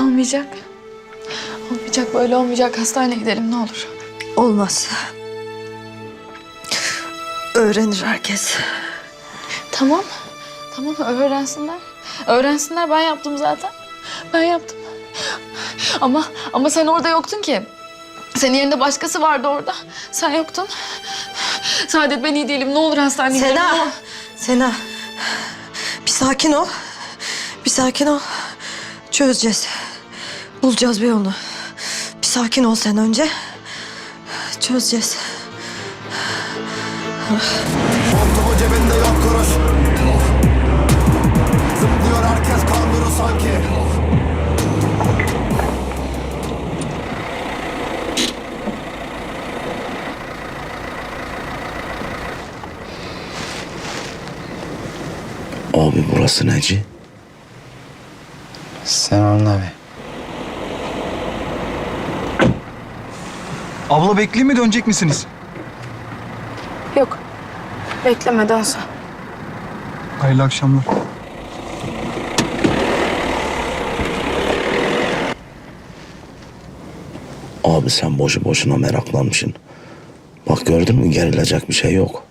Olmayacak. Olmayacak böyle olmayacak. Hastaneye gidelim ne olur. Olmaz. Öğrenir herkes. Tamam. Tamam öğrensinler. Öğrensinler ben yaptım zaten. Ben yaptım. Ama ama sen orada yoktun ki. Senin yerinde başkası vardı orada. Sen yoktun. Saadet ben iyi değilim. Ne olur hastaneye gidelim. ne Sena. Sena. Bir sakin ol. Bir sakin ol. Çözeceğiz. Bulacağız bir yolunu. Bir sakin ol sen önce. Çözeceğiz. Montumu cebinde yok kuruş Zıplıyor herkes kanguru sanki Abi burası neci? Sen anla be. Abla bekleyeyim mi dönecek misiniz? Yok. Beklemeden sen. Hayırlı akşamlar. Abi sen boşu boşuna meraklanmışsın. Bak gördün mü gerilecek bir şey yok.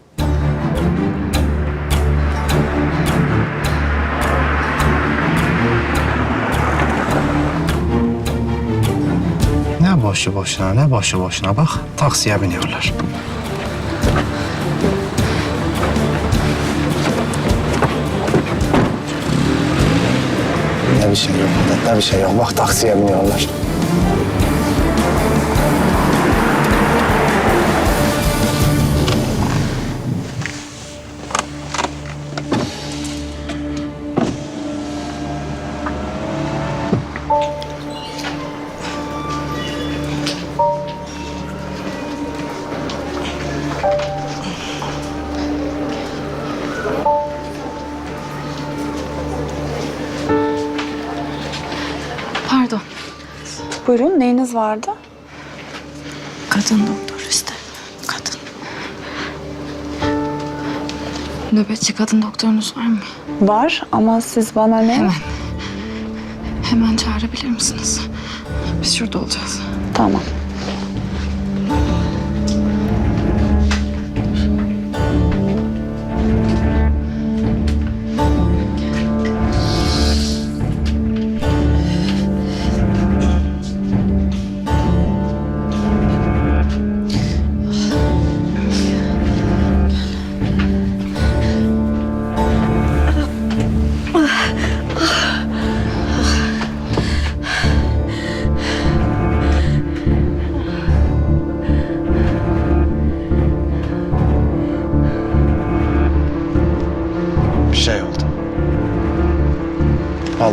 Boşu boşuna ne boşu boşuna bak taksiye biniyorlar. Ne bir şey yok ne bir şey yok. Bak taksiye biniyorlar. Buyurun neyiniz vardı? Kadın doktor işte. Kadın. Nöbetçi kadın doktorunuz var mı? Var ama siz bana ne? Hemen. Hemen çağırabilir misiniz? Biz şurada olacağız. Tamam.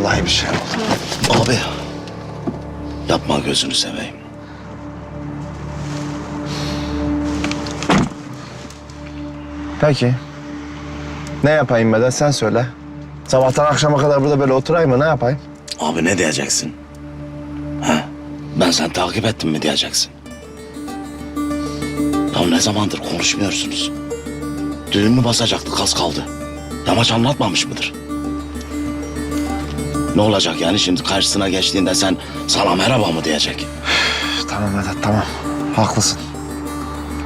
Vallahi bir şey oldu. Abi yapma gözünü seveyim. Peki. Ne yapayım Vedat sen söyle. Sabahtan akşama kadar burada böyle oturayım mı ne yapayım? Abi ne diyeceksin? Ha? Ben sen takip ettim mi diyeceksin? Ya ne zamandır konuşmuyorsunuz? Düğün mü basacaktı az kaldı. Yamaç anlatmamış mıdır? Ne olacak yani şimdi karşısına geçtiğinde sen sana merhaba mı diyecek? Tamam Vedat tamam. Haklısın.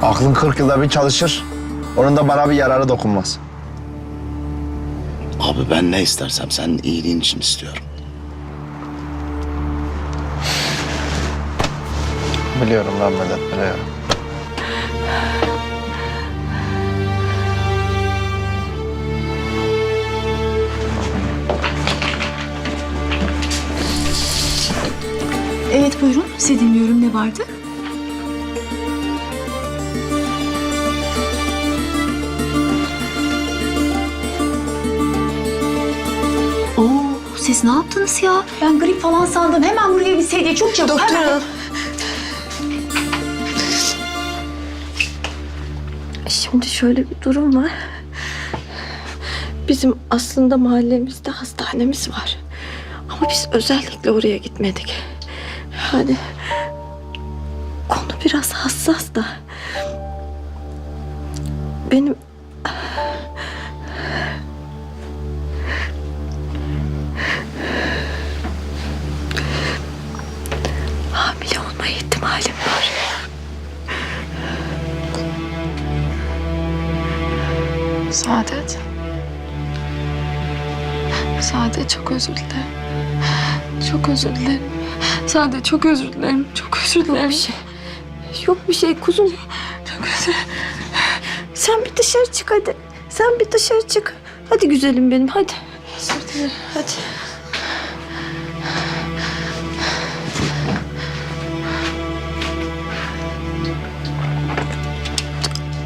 Aklın 40 yılda bir çalışır. Onun da bana bir yararı dokunmaz. Abi ben ne istersem senin iyiliğin için istiyorum. Biliyorum lan Vedat biliyorum. Evet buyurun. Sizi dinliyorum. Ne vardı? Oo, siz ne yaptınız ya? Ben grip falan sandım. Hemen buraya bir sedye çok çabuk. Doktor hemen. hanım. Şimdi şöyle bir durum var. Bizim aslında mahallemizde hastanemiz var. Ama biz özellikle oraya gitmedik. Yani konu biraz hassas da. Benim hamile olma ihtimalim var. Saadet. Saadet çok özür dilerim. Çok özür dilerim. Sade çok özür dilerim. Çok özür dilerim. Yok bir şey kuzum. Çok özür Sen bir dışarı çık hadi. Sen bir dışarı çık. Hadi güzelim benim hadi. özür dilerim. Hadi.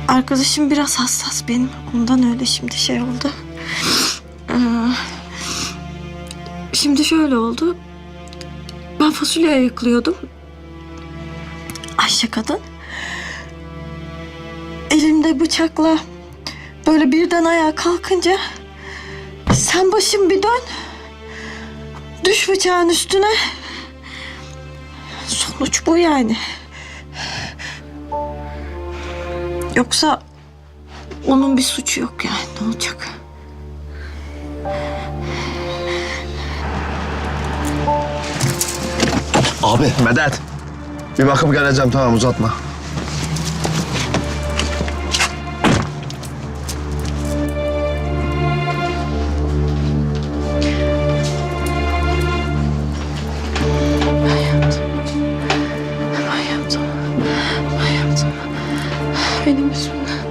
Arkadaşım biraz hassas benim. Ondan öyle şimdi şey oldu. Ee, şimdi şöyle oldu. Fasulye ayıklıyordum. Ayşe kadın. Elimde bıçakla böyle birden ayağa kalkınca sen başım bir dön. Düş bıçağın üstüne. Sonuç bu yani. Yoksa onun bir suçu yok yani ne olacak? Abi Medet. Bir bakıp geleceğim tamam uzatma. Benim yüzümden.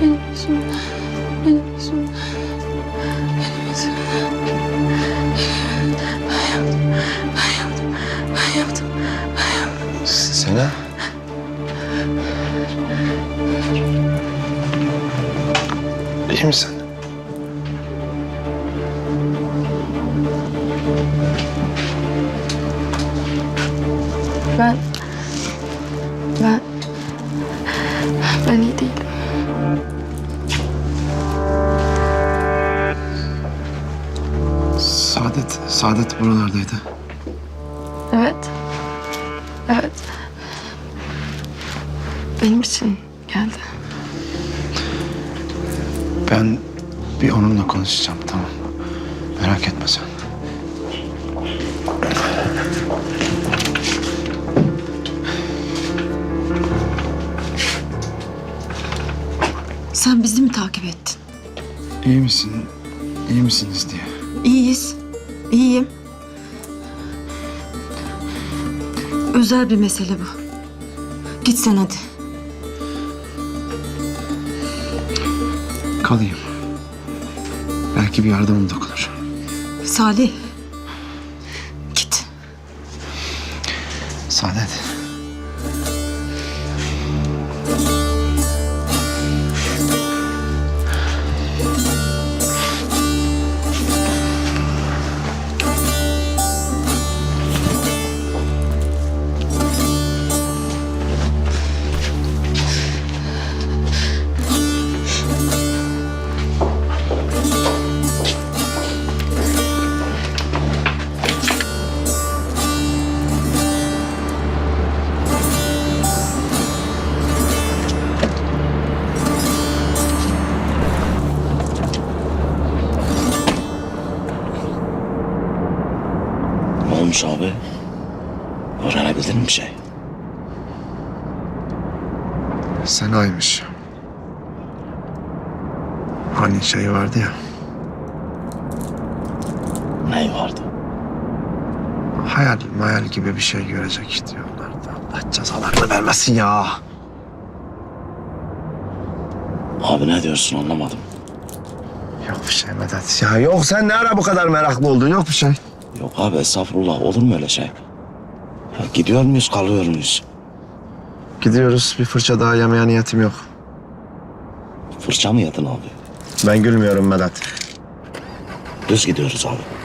Benim İyi misin? Ben... Ben... Ben iyi değilim. Saadet, Saadet buralardaydı. Evet. Evet. Benim için Ben bir onunla konuşacağım tamam. Merak etme sen. Sen bizi mi takip ettin? İyi misin? İyi misiniz diye. İyiyiz. İyiyim. Özel bir mesele bu. Git sen hadi. Kalayım. Belki bir yardımım dokunur. Salih. Ne olmuş abi? Öğrenebildin mi bir şey? Sena'ymış. Hani şey vardı ya. Ney vardı? Hayal mayal gibi bir şey görecek diyorlardı. Allah cezalarını vermesin ya. Abi ne diyorsun anlamadım. Yok bir şey Medet. Ya yok sen ne ara bu kadar meraklı oldun? Yok bir şey. Yok abi estağfurullah olur mu öyle şey? Ya gidiyor muyuz kalıyor muyuz? Gidiyoruz. Bir fırça daha yemeye niyetim yok. Fırça mı yedin abi? Ben gülmüyorum Medet. Düz gidiyoruz abi.